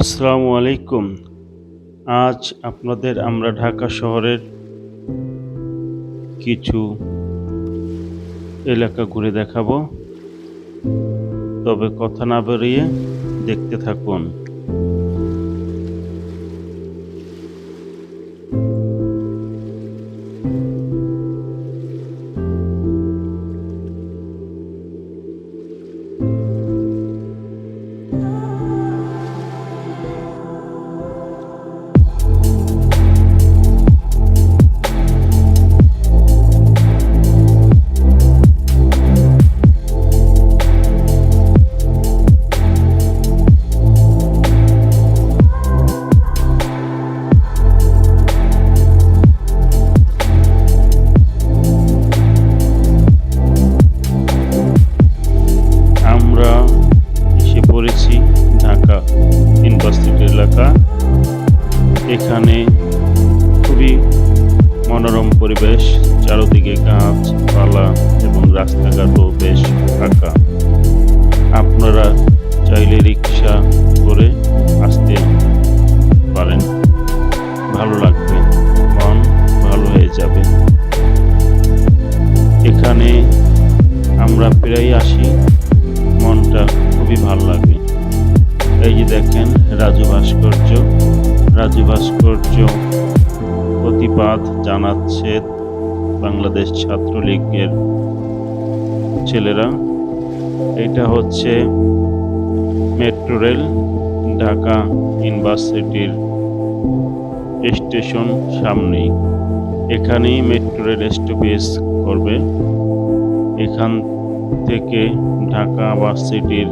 আসসালামু আলাইকুম। আজ আপনাদের আমরা ঢাকা শহরের কিছু এলাকা ঘুরে দেখাবো। তবে কথা না বেরিয়ে দেখতে থাকুন। ইউনিভার্সিটি এলাকা। এখানে খুবই মনোরম পরিবেশ চারদিকে গাছপালা এবং রাস্তাঘাটও বেশ ফাঁকা। আপনারা রাজু ভাস্কর্য রাজু ভাস্কর্য প্রতিবাদ জানাচ্ছে বাংলাদেশ ছাত্রলীগের ছেলেরা। এটা হচ্ছে মেট্রো রেল, ঢাকা ইউনিভার্সিটির স্টেশন সামনেই। এখানেই মেট্রো রেল স্টপেজ করবে। এখান থেকে ঢাকা ভার্সিটির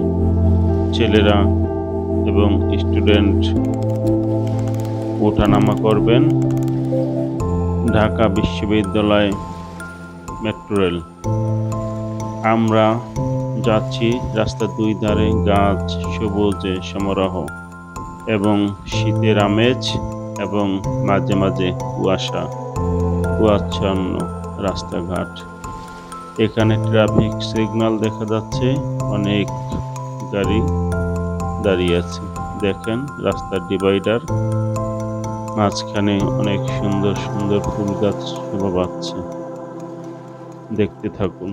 ছেলেরা এবং স্টুডেন্ট ওঠানামা করবেন ঢাকা বিশ্ববিদ্যালয় মেট্রো রেল। আমরা যাচ্ছি রাস্তার দুই ধারে গাছ, সবুজে সমারোহ এবং শীতের আমেজ এবং মাঝে মাঝে কুয়াশা, কুয়াচ্ছন্ন রাস্তাঘাট। এখানে ট্রাফিক সিগন্যাল দেখা যাচ্ছে, অনেক গাড়ি। দাঁড়িয়ে আছে। দেখেন, রাস্তার ডিভাইডার মাঝখানে অনেক সুন্দর সুন্দর ফুল গাছ শোভা পাচ্ছে। দেখতে থাকুন।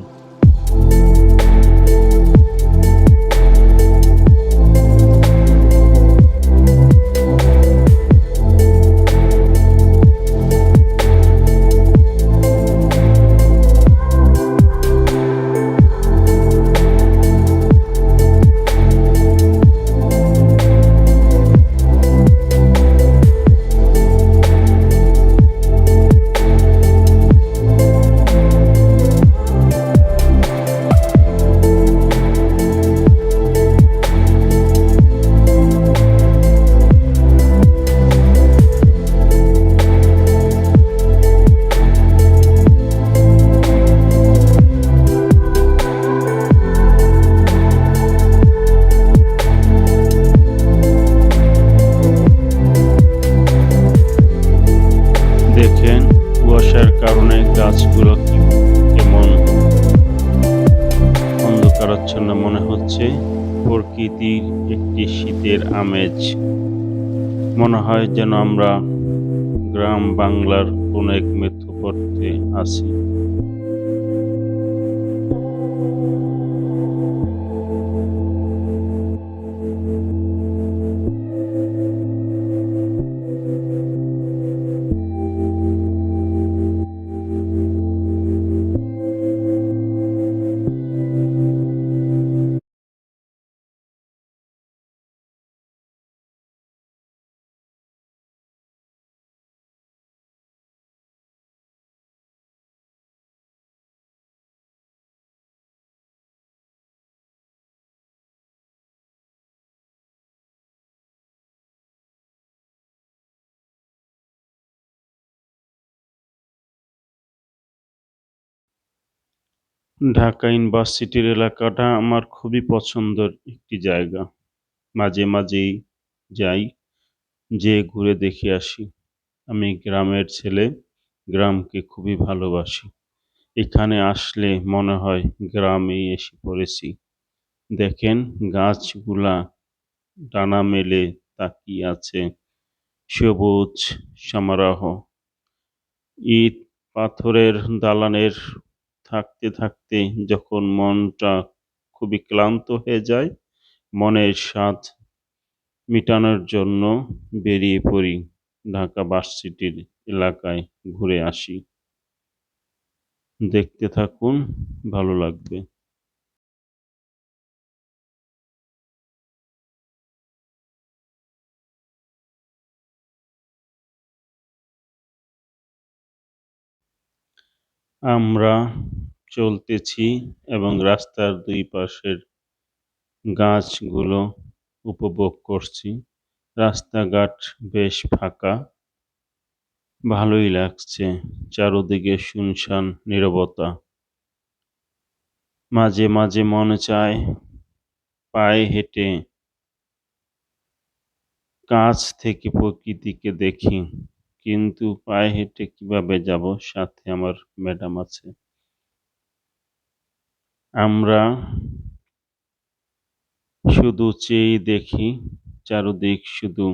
প্রকৃতির একটি শীতের আমেজ। মনে হয় যেন আমরা গ্রাম বাংলার কোনো এক মেথুপথে আছি। ঢাকা ইউনিভার্সিটির এলাকাটা আমার খুবই পছন্দের একটি জায়গা। মাঝে মাঝেই যাই, যেয়ে ঘুরে দেখে আসি। আমি গ্রামের ছেলে, গ্রামকে খুবই ভালোবাসি। এখানে আসলে মনে হয় গ্রামেই এসে পড়েছি। দেখেন গাছগুলা, ডানা মেলে তাকিয়ে আছে, সবুজ, সমারোহ। ইট পাথরের দালানের থাকতে থাকতে যখন মনটা খুবই ক্লান্ত হয়ে যায়, মনের স্বাদ মিটানোর জন্য বেরিয়ে পড়ি ঢাকা ভার্সিটির এলাকায় ঘুরে আসি। দেখতে থাকুন, ভালো লাগবে। আমরা চলতেছি এবং রাস্তার দুই পাশের গাছগুলো উপভোগ করছি। রাস্তাঘাট বেশ ফাঁকা। ভালোই লাগছে। চারোদিকে শুনশান নীরবতা। মাঝে মাঝে মনে চায় পায়ে হেঁটে কাছ থেকে প্রকৃতিকে দেখি, কিন্তু পায়ে হেঁটে কীভাবে যাব, সাথে আমার ম্যাডাম আছে। আমরা শুধু চেয়ে দেখি, চারদিক শুধু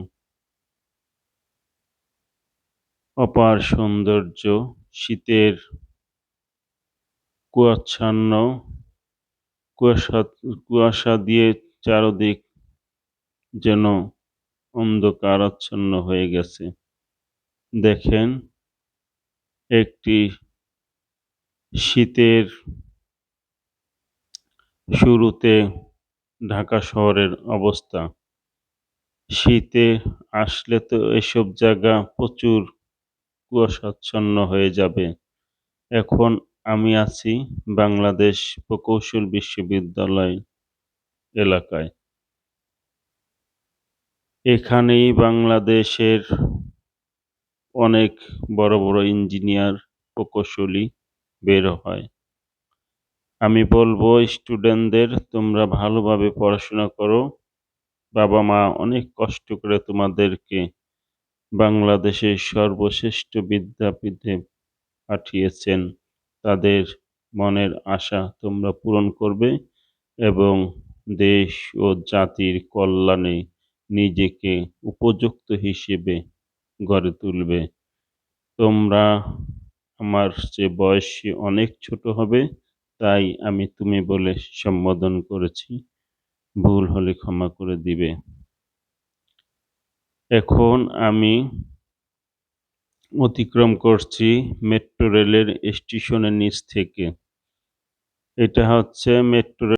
অপার সৌন্দর্য, শীতের কুয়াচ্ছন্ন কুয়াশা কুয়াশা দিয়ে চারদিক যেন অন্ধকারাচ্ছন্ন হয়ে গেছে। দেখেন একটি শীতের শুরুতে ঢাকা শহরের অবস্থা। শীতে আসলে তো এসব জায়গা প্রচুর কুয়াশাচ্ছন্ন হয়ে যাবে। এখন আমি আছি বাংলাদেশ প্রকৌশল বিশ্ববিদ্যালয় এলাকায়। এখানেই বাংলাদেশের অনেক বড় বড় ইঞ্জিনিয়ার, প্রকৌশলী বের হয়। আমি বলব স্টুডেন্টদের তোমরা ভালোভাবে পড়াশোনা করো। বাবা-মা অনেক কষ্ট করে তোমাদেরকে বাংলাদেশের সর্বশ্রেষ্ঠ বিদ্যাপীঠে পাঠিয়েছেন। তাদের মনের আশা তোমরা পূরণ করবে এবং দেশ ও জাতির কল্যাণে নিজেকে উপযুক্ত হিসেবে গড়ে তুলবে। তোমরা আমার চেয়ে বয়সে অনেক ছোট হবে, তাই আমি তুমি বলে সম্বোধন করেছি। ভুল হলে ক্ষমা করে দিবে। এখন আমি অতিক্রম করছি মেট্রো রেলের স্টেশনের নিচ থেকে। এটা হচ্ছে মেট্রো